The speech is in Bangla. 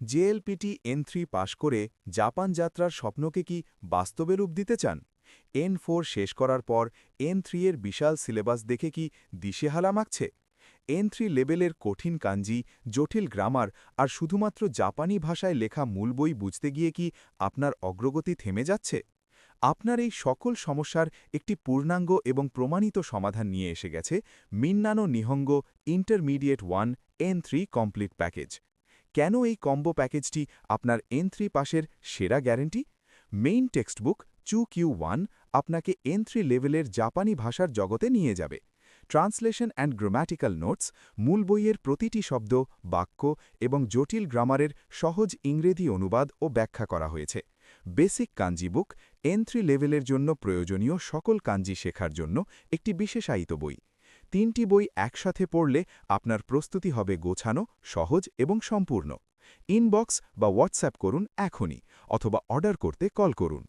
জেএলপিটি এন থ্রি পাশ করে জাপান যাত্রার স্বপ্নকে কি বাস্তবে রূপ দিতে চান? এন ফোর শেষ করার পর এন থ্রি এর বিশাল সিলেবাস দেখে কি দিশেহালা মাগছে এন থ্রি লেভেলের কঠিন কাঞ্জি, জটিল গ্রামার আর শুধুমাত্র জাপানি ভাষায় লেখা মূল বই বুঝতে গিয়ে কি আপনার অগ্রগতি থেমে যাচ্ছে? আপনার এই সকল সমস্যার একটি পূর্ণাঙ্গ এবং প্রমাণিত সমাধান নিয়ে এসে গেছে মিন্নানো নিহঙ্গ intermediate one N three complete package. কেন এই কম্বো প্যাকেজটি আপনার এন থ্রি পাশের সেরা guarantee? Main textbook Chukyu one আপনাকে এন থ্রি লেভেলের জাপানি ভাষার জগতে নিয়ে যাবে। ট্রান্সলেশন অ্যান্ড গ্রামাটিক্যাল নোটস, মূল বইয়ের প্রতিটি শব্দ, বাক্য এবং জটিল গ্রামারের সহজ ইংরেজি অনুবাদ ও ব্যাখ্যা করা হয়েছে। বেসিক কাঞ্জি বুক এন লেভেলের জন্য প্রয়োজনীয় সকল কাঞ্জি শেখার জন্য একটি বিশেষায়িত বই। তিনটি বই একসাথে পড়লে আপনার প্রস্তুতি হবে গোছানো, সহজ এবং সম্পূর্ণ। ইনবক্স বা হোয়াটসঅ্যাপ করুন এখনই অথবা অর্ডার করতে কল করুন।